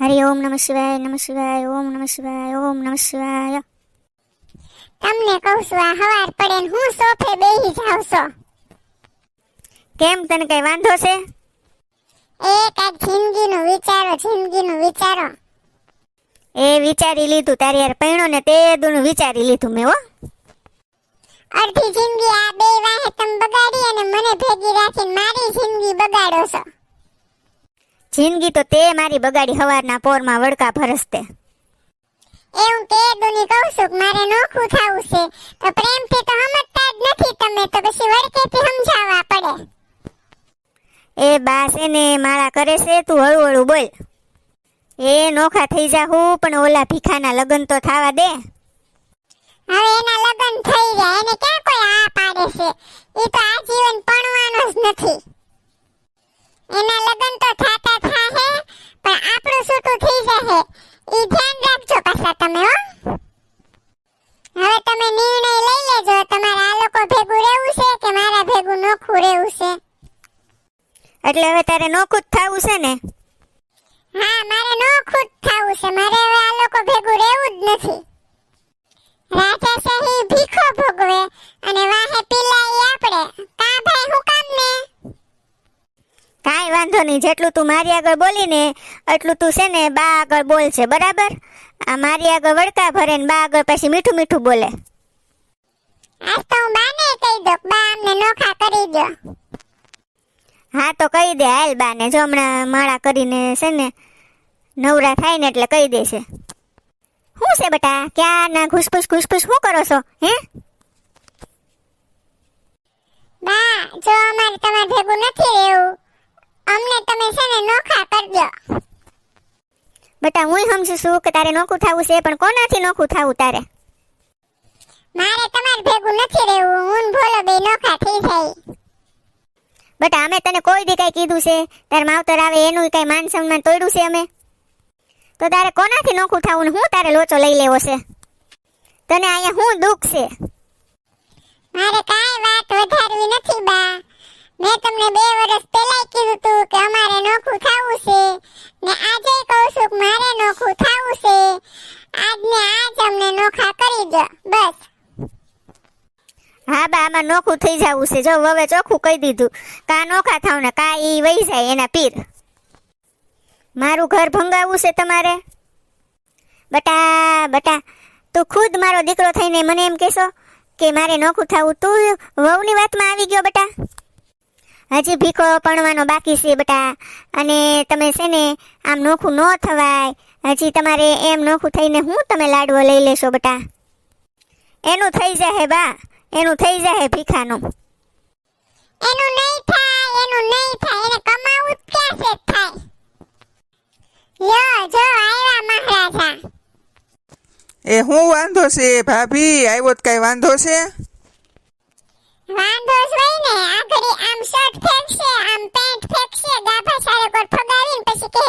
હરિ ઓમ નમઃ શિવાય નમઃ શિવાય ઓમ નમઃ શિવાય ઓમ નમઃ શિવાય તમને કહું છું આ હવાર પડે ને હું સોફે બેહી જાવ છો. કેમ તને કઈ વાંધો છે? એ કાંઈક જિંદગીનું વિચારો જિંદગીનું વિચારો. એ વિચારી લીધું તારી યાર પૈણો ને તે દુનું વિચારી લીધું મેં હો. અડધી જિંદગી આ બે વાહે તમે બગાડી અને મને ભેગી રાખીને મારી જિંદગી બગાડો છો. જિંદગી તો તે મારી બગાડી હવારના પોરમાં વડકા ભરસતે. એ હું તે દુની કહું છું મારે નોખું થવું છે. તો પ્રેમથી તો સમજતા જ નથી તમે તો પછી વડકેથી સમજાવવા પડે. એ બા છે ને માળા કરે છે તું હળુ હળુ બોલ. એ નોખા થઈ જાહું પણ ઓલા ભીખાના લગ્ન તો થાવા દે. હવે એના લગ્ન થઈ ગયા એને ક્યાં કોઈ આ પાડે છે એ તો આજીવન પરણવાનો જ નથી એના લગ્ન તો થાતા થાહે પણ આપણું છૂટું થઈ જશે ઈ ધ્યાન રાખજો પાછા તમે હો હવે તમે નિર્ણય લઈ લેજો તમારે આ લોકો ભેગું રહેવું છે કે મારા ભેગું નોખું રહેવું છે એટલે હવે તારે નોખું જ થાવું છે ને હા મારે નોખું જ થવું છે મારે હવે આ લોકો ભેગું રહેવું જ નથી. રાજાશાહી ભીખો ભોગવે અને વાહે પીલાઈ આપણે કા ભાઈ હું કામ ને? કાંઈ વાંધો નહીં જેટલું તું મારી આગળ બોલી ને એટલું તું છે ને બા આગળ બોલ છે બરાબર? આ મારી આગળ વડકા ભરે ને બા આગળ પછી મીઠું મીઠું બોલે. આજ તો હું બાને કહી દો બા અમને નોખા કરી દો હા તો કહી દે હાલ બાને જો હમણાં માળા કરીને છે ને નવરા થાય ને એટલે કહી દેશે શું છે બેટા? ક્યાં ના ઘુસપુસ ઘુસપુસ શું કરો છો હે? બા જો અમારે તમાર ભેગું નથી રહેવું. અમને તમે છે ને નોખા કરજો. બટા હું સમજુ છું કે તારે નોખું થવું છે પણ કોનાથી નોખું થવું તારે? મારે તમાર ભેગું નથી રહેવું. હું ભોલો બે નોખા થઈ જાય. બેટા અમે તને કોઈ દી કઈ કીધું છે તાર માવતર આવે એનું કઈ માન સન્માન તોડ્યું છે અમે? તો તારે કોનાથી નોખું થવું ને હું તારે લોચો લઈ લેવો છે? તને અહીંયા હું દુઃખ છે? મારે કાંઈ વાત વધારવી નથી બા. મેં તમને બે વર્ષ પહેલાય કીધું તું કે અમારે નોખું થવું છે. ને આજે કહું છું કે મારે નોખું થવું છે. આજને આજ અમને નોખા કરી દો બસ. હા બા આમાં નોખું થઈ જવું છે. જો હવે ચોખ્ખું કહી દીધું. કા નોખા થાવ ને કા ઈ વહી જાય એના પીર. મારું ઘર ભંગાવવું છે તમારે? બટા બટા, તું ખુદ મારો દીકરો થઈને મને એમ કહેશો કે મારે નોખું થવું. તું વહુની વાતમાં આવી ગયો બટા. હજી ભીખો પડવાનો બાકી છે બટા. અને તમે છે ને આમ નોખું ન થવાય. હજી તમારે એમ નોખું થઈને હું તમે લાડવો લઈ લેશો બટા. એનું થઈ જાહે બા. એનું થઈ જાહે ભીખાનું. એનું નહીં થાય, એનું નહીં થાય. એને કમાવું ક્યાં છે, થાય? લ્યો જો આવ્યા મહારાજા. એ હું વાંધો છે ભાભી? આવ્યો તો કઈ વાંધો છે? વાંધો જ હોય ને આ ઘડી આમ શર્ટ ફેંકશે આમ પેન્ટ ફેંકશે ગાભા સારે કોટ ફગાવીને પછી કહે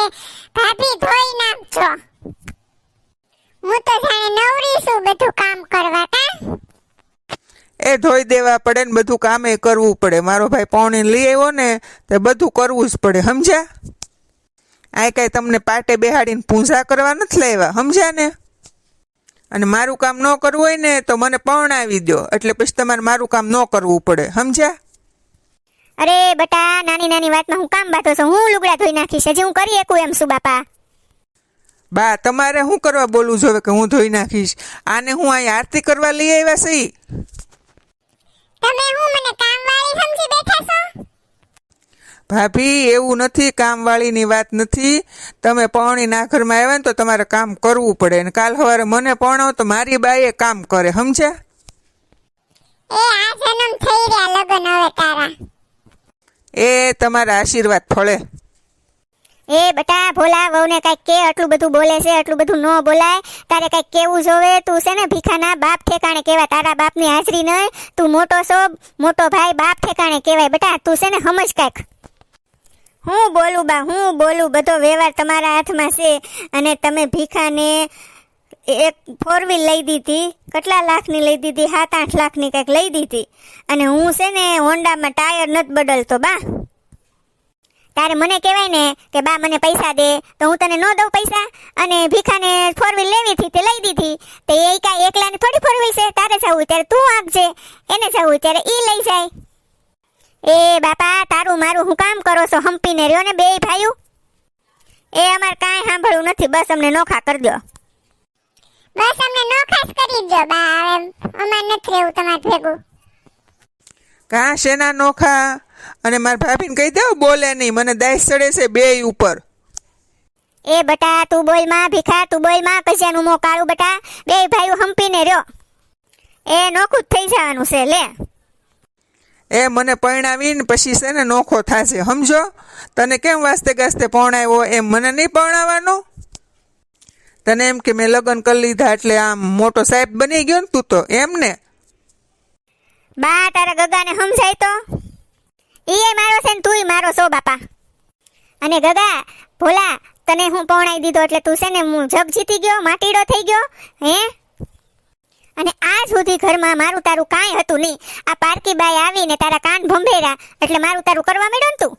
ભાભી ધોઈ નાખજો. હું તો જાણે નવરી છું બધું કામ કરવા કા? એ ધોઈ દેવા પડે ને બધું કામે કરવું પડે. મારો ભાઈ પૌણી લઈ આવ્યો ને તે બધું કરવું જ પડે સમજ્યા? આ કાંઈ તમને પાટે બેહાડીને પૂંજા કરવા નથી લાવ્યા સમજ્યા ને? અને મારું કામ ન કરવું હોય ને તો મને પૌણાવી દો એટલે પછી તમારે મારું કામ ન કરવું પડે સમજ્યા? અરે બટા નાની નાની વાતમાં હું કામ બાતો છું? હું લુગડા ધોઈ નાખીશ હજી હું કરી શકું એમ શું બાપા. બા તમારે શું કરવા બોલવું જોવે કે હું ધોઈ નાખીશ? આને હું અહીં આરતી કરવા લઈ આવ્યા સહી તમે હું મને કામવાળી સમજી બેઠા છો? ભાભી એવું નથી કામવાળીની વાત નથી. તમે પૌણી ના ઘરમાં આવ્યા ને તો તમારે કામ કરવું પડે અને કાલ સવારે મને પૌણો તો મારી બાઈએ કામ કરે સમજ્યા એ આ જન્મ થઈ રહ્યા લગન હવે તારા. એ તમારા આશીર્વાદ ફળે. એ બટા ભોલા વહુને કાંઈક કે આટલું બધું બોલે છે આટલું બધું ન બોલાય. તારે કાંઈક કેવું જોવે? તું છે ને ભીખાના બાપ ઠેકાણે કહેવાય તારા બાપની હાજરી નહીં તું મોટો છો મોટો ભાઈ બાપ ઠેકાણે કહેવાય. બેટા તું છે ને સમજ કાંઈક. હું બોલું બા, હું બોલું, બધો વ્યવહાર તમારા હાથમાં છે. અને તમે ભીખાને એક ફોર વ્હીલ લઈ દીધી. કેટલા લાખની લઈ દીધી? સાત, આઠ લાખની કંઈક લઈ દીધી. અને હું છે ને હોન્ડામાં ટાયર નથી બદલતો, બા. તારે મને કહેવાય ને કે બા, મને પૈસા દે. તો હું તને ન દઉં પૈસા. અને ભીખાને ફોર વ્હીલ લેવી હતી તે લઈ દીધી. તે એ કાંઈ એકલાને થોડી ફોર વ્હીલ છે? તારે જવું, ત્યારે તું આપજે. એને જવું, ત્યારે એ લઈ જાય. એ બાપા તારું મારું હું કામ કરો છો? હંપીને રહ્યો ને બે ભાઈઓ? એ અમારે કાંઈ સાંભળવું નથી. બસ અમને નોખા કરી દો. બસ અમને નોખા કરી દો બા. હવે અમાર નથી રહેવું તમારે ભેગું. કાં શેના નોખા? અને મારા ભાભીને કહી દઉં બોલે નહીં. મને દાઈસ ચડે છે બે ઉપર. એ બટા તું બોલમાં ભીખા તું બોલમાં. કજિયાનું મો કાળું બટા. બે ભાઈઓ હંપીને રહ્યો. એ નોખું જ થઈ જવાનું છે લે. એ મને પરણાવીને પછી છે ને નોખો થશે, સમજો? તને કેમ વાસ્તે ગાસ્તે પરણાવ્યો? એમ મને નહીં પરણાવવાનો? તને એમ કે મેં લગ્ન કરી લીધા એટલે આમ મોટો સાહેબ બની ગયો ને તું તો, એમ ને? બા, તારા ગગાને સમજાય તો? એ મારો છે ને તુંય મારો છો, બાપા. અને ગગા, ભોલા, તને હું પહોંચાઈ દીધો એટલે તું છે ને હું જગ જીતી ગયો, માટીડો થઈ ગયો, હે? અને આજ સુધી ઘરમાં મારું તારું કાંઈ હતું નહીં. આ પારકી બાઈ આવીને તારા કાન ભંભેરા, એટલે મારું તારું કરવા માંડ્યો તું?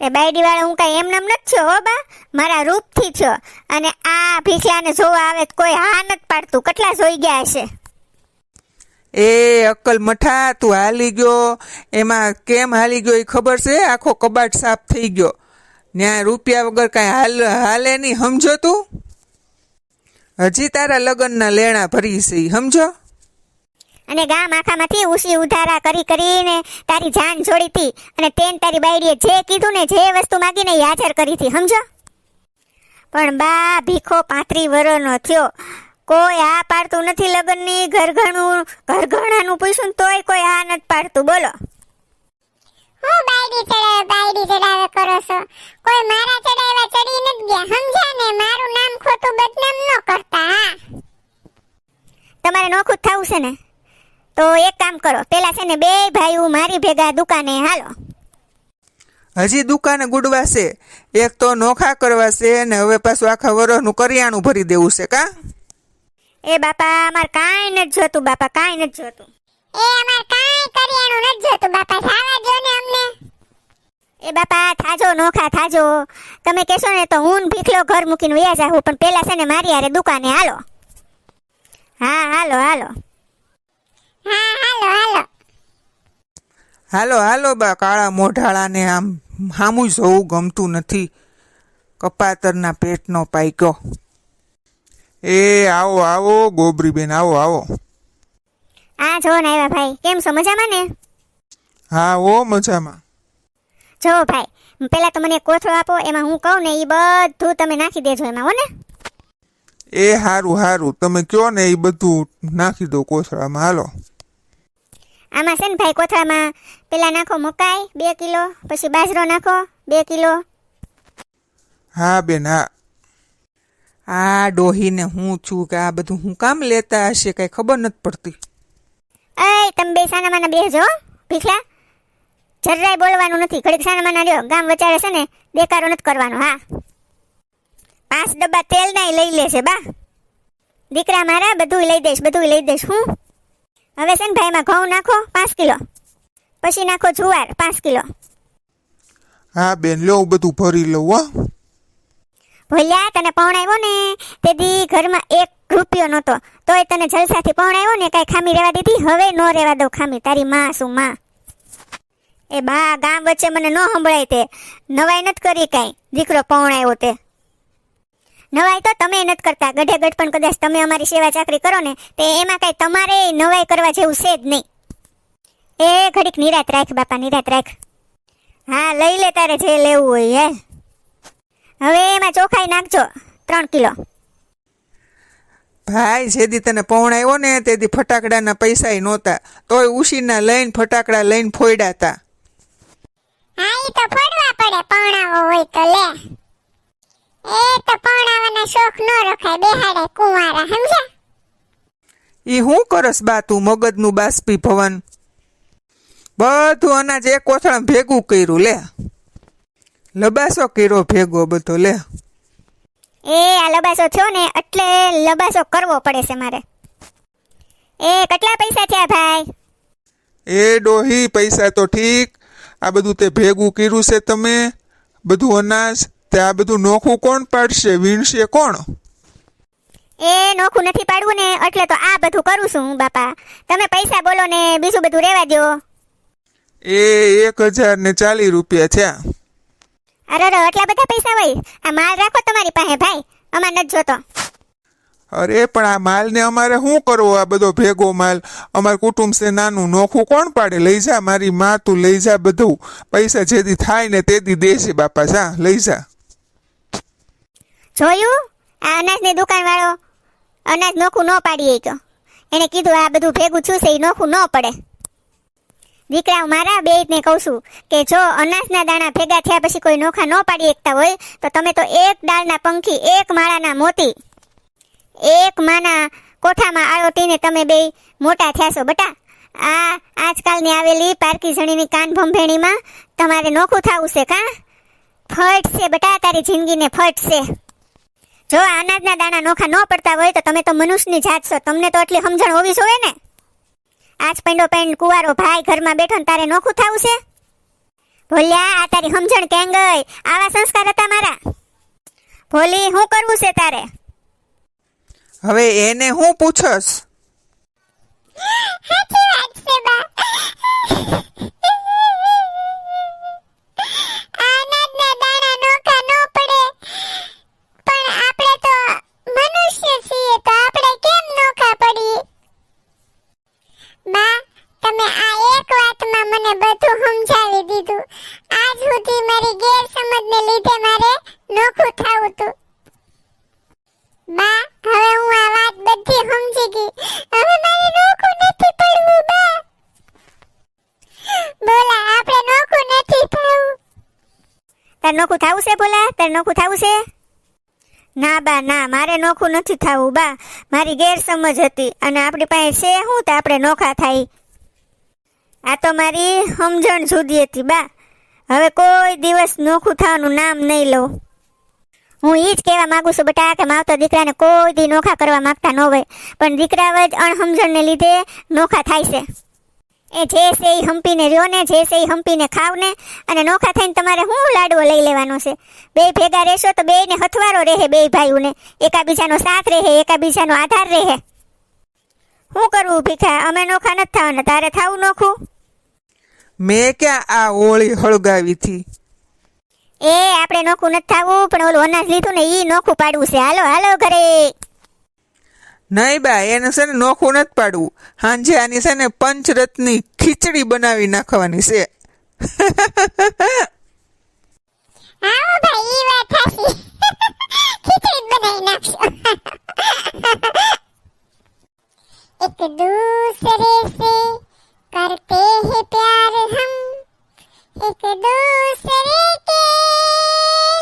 એ બાયડી વાળો હું કાંઈ એમનામ નથી છો, હો બા? મારા રૂપથી છો. અને આ ભીખલાને જોવા આવે કોઈ હા નથી પાડતું. કેટલા જોઈ ગયા હશે? એ અક્કલ મઠા, તું હાલી ગયો. એમાં કેમ હાલી ગયો એ ખબર છે? આખો કબાટ સાફ થઈ ગયો. ત્યાં રૂપિયા વગર કાંઈ હાલ, હાલે નહીં, સમજો તું? હજી તારા લગ્નના લેણા ભરી છે, સમજો? અને ગામ આખામાંથી ઉસી ઉધારા કરી કરીને તારી જાન છોડી હતી અને તેન તારી બાયડીએ જે કીધું ને જે વસ્તુ માગીને એ હાજર કરી હતી સમજો? પણ બા, ભીખો પાંત્રી વરોનો થયો. કોઈ આ પાડતું નથી લગ્નની ઘરઘણું, ઘરઘણાનું પૂછ્યું તોય કોઈ આ નથી પાડતું, બોલો. હું બાયડી ચડાવે બાયડી ચડાવે કરો છો? કોઈ મારા ચડાવ્યા ચડી નથી ગયા. સમજ્યા ને? મારું નામ ખોટું બદનામ ન કરતા હા. તમારે નોખું થવું છે ને? તો એક કામ કરો. પેલા છે ને બે ભાઈઓ મારી ભેગા દુકાને હાલો. હજી દુકાને ગુડવાશે એક તો નોખા કરવાશે ને હવે પાછું આખા વરસનું કરિયાણું ભરી દેવું છે કા? એ બાપા અમારે કાંઈ નથી જોતું બાપા કાંઈ નથી જોતું. એ અમાર કાંઈ કરિયાણું નથી જોતું. બાપા જાવા દો ને અમને. એ બાપા થાજો નોખા થાજો. તમે કહેશો ને તો હું ભીખલો ઘર મૂકીને વયા જાઉં પણ પેલા છે ને મારી હારે દુકાને હાલો. હા હાલો હાલો. હા હાલો હાલો. હાલો હાલો બા કાળા મોઢાળાને આમ હામું જોવું ગમતું નથી. કપાતરના પેટનો પાઈકો એ આવો આવો ગોબરીબેન આવો આવો. આ જો ને આવ્યા ભાઈ કેમ છો? મજામાં ને? હા ઓ મજામાં. જો ભાઈ પેલા તો મને કોથળો આપો એમાં હું કહું ને એ બધું તમે નાખી દેજો એમાં હો ને? એ હારું હારું. તમે કયો ને એ બધું નાખી દો કોથળામાં હાલો. આમાં છે ને ભાઈ કોથળામાં પેલા નાખો મકાઈ બે કિલો પછી બાજરો નાખો બે કિલો. હા બેન હા. આ ડોહીને હું છું કે આ બધું હું કામ લેતા હશે કઈ ખબર નથી પડતી. અય તમે બે સાનામાના બેસજો હો, ભીખલા. જરાય બોલવાનું નથી. ઘડીક સાનામાના રહ્યો. ગામ વચારે છે ને દેકારો નથી કરવાનો હા. પાંચ ડબ્બા તેલ નાય લઈ લેશે બા. દીકરા મારા બધું લઈ દઈશ બધું લઈ દઈશ હું. હવે છે ને ભાઈ એમાં ઘઉં નાખો પાંચ કિલો. પછી નાખો જુવાર પાંચ કિલો. હા બેન લો બધું ભરી લઉં હો. ભોલ્યા, તને પહોંચાવ્યો ને? તેથી ઘરમાં એક રૂપિયો નહોતો. તોય તને જલસાથી પહોંચાવ્યો ને, કાંઈ ખામી રહેવા દીધી? હવે ન રહેવા દઉં ખામી. તારી માં શું માં? એ બા, ગામ વચ્ચે મને ન સંભળાય તે. નવાઈ નથી કરી કાંઈ. દીકરો પહોંચાવ્યો તે. નવાઈ તો તમે નથી કરતા. ગઢે ગઢ પણ કદાચ તમે અમારી સેવા ચાકરી કરો ને, તે એમાં કાંઈ તમારે નવાઈ કરવા જેવું છે જ નહીં. એ ઘડીક નિરાત રાખ, બાપા, નિરાત રાખ. હા, લઈ લે તારે જે લેવું હોય, હે. હવે એમાં ચોખાઈ નાખજો. ત્રણ કિલો. ભાઈ જેદી તને પહોંચાવ્યો ને તેથી ફટાકડાના પૈસા નહોતા. તોય ઉશીના લઈને ફટાકડા લઈને ફોડ્યા હતા હા એ તો ફોડવા પડે પૌણાવો હોય તો લે. એ તો પૌણાવાના શોખ ન રખાય બેહાડે કુંવારા સમજ્યા? ઈ હું કરસ બા તું મગજનું બાષ્પી ભવન? બધું અનાજ એક કોથળામાં ભેગું કર્યું લે. લબાસો કર્યો ભેગો બધો લે. એ આ લબાસો થયો ને એટલે લબાસો કરવો પડે છે મારે. એ કેટલા પૈસા થયા ભાઈ? એ ડોહી પૈસા તો ઠીક. આ બધું તે ભેગું કર્યું છે તમે. બધું અનાજ તે આ બધું નોખું કોણ પાડશે? વીણશે કોણ? એ નોખું નથી પાડવું ને એટલે તો આ બધું કરું છું હું બાપા. તમે પૈસા બોલો ને બીજું બધું રહેવા દો એ એક હજાર ને ચાલીસ રૂપિયા થયા. અરે આટલા બધા પૈસા હોય? આ માલ રાખો તમારી પાસે ભાઈ. અમાર નથી જોતો. અરે પણ આ માલને અમારે શું કરવો? આ બધો ભેગો માલ. અમારું કુટુંબ છે નાનું નોખું. કોણ પાડે? લઈ જા મારી માં તું લઈ જા બધું. પૈસા જેથી થાય ને તેથી દેશે બાપા. જા લઈ જા. જોયું? આ અનાજની દુકાન વાળો અનાજ નોખું ન પાડીએ તો એને કીધું આ બધું ભેગું છું છે એ નોખું ન પડે. દીકરા મારા બે ને કહું છું કે જો અનાજના દાણા ભેગા થયા પછી કોઈ નોખા ન પાડી એકતા હોય, તો તમે તો એક ડાળના પંખી, એક માળાના મોતી, એક માના કોઠામાં આળોટીને તમે બે મોટા થયા છો. બટા, આ આજકાલની આવેલી પારકી જણીની કાન ભંભેણીમાં તમારે નોખું થવું છે કા? ફટ છે બટા, તારી જિંદગીને ફટ છે. જો અનાજના દાણા નોખા ન પડતા હોય, તો તમે તો મનુષ્યની જાત છો. તમને તો એટલી સમજણ હોવી જોઈએ ને? આજ પેંડો પેંડ કુવારો ભાઈ ઘરમાં બેઠો ને તારે નોખું થવું છે? ભોલ્યા આ તારી સમજણ કેમ ગઈ? આવા સંસ્કાર હતા મારા. ભોલી શું કરવું છે તારે? હવે એને હું પૂછસ સાચી વાત છે બા અનાજના દાણા નોખા નો પડે પણ આપણે તો મનુષ્ય છીએ તો આપણે કેમ નોખા પડીએ બા તમે આ એક વાતમાં મને બધું સમજાવી દીધું આજ સુધી મારી ગેરસમજને લીધે મારે નોખું થાવું હતું બા હવે હું આ વાત બધી સમજી ગઈ હવે મારે નોખું નથી પડવું બા બોલા આપણે નોખું નથી થવું નોખું થવું છે બોલા? તારે નોખું થવું છે? ના બા, ના, મારે નોખું નથી થવું બા. મારી ગેરસમજ હતી અને આપણી પાસે છે શું તો આપણે નોખા થાય. આ તો મારી સમજણ જુદી હતી બા. હવે કોઈ દિવસ નોખું થવાનું નામ નહીં લઉં. હું એ જ કહેવા માંગુ છું બેટા કે માવતો દીકરાને કોઈ દી નોખા કરવા માગતા ન હોય. પણ દીકરા જ અણસમજણને લીધે નોખા થાય છે. એ જે છે એ હંપીને રહ્યો ને જે છે એ હંપીને ખાવ ને અને નોખા થઈને તમારે શું લાડવો લઈ લેવાનો છે? બે ભેગા રહેશો તો બેયને હથવારો રહે બે ભાઈઓને. એકાબીજાનો સાથ રહે એકાબીજાનો આધાર રહે. શું કરવું ભીખા? અમે નોખા નથી થવાના. તારે થાવું નોખું? મેં ક્યાં આ હોળી હળગાવી હતી? એ આપણે નોખું નથી થવું પણ ઓલું અનાજ લીધું ને એ નોખું પાડવું છે. હાલો હાલો ઘરે. નહીં બા, એને છે ને નોખું નથી પાડવું. હાંજે આની છે ને પંચરથની ખીચડી બનાવી નાખવાની છે. આવો ભાઈ વાત સાચી. ખીચડી બનાવી નાખશું. એક દૂસરે સે करते हैं प्यार हम एक दूसरे के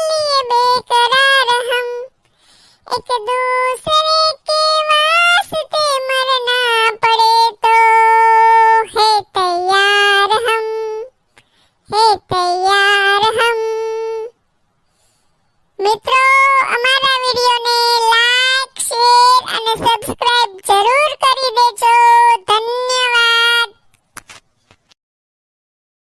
लिए बेकरार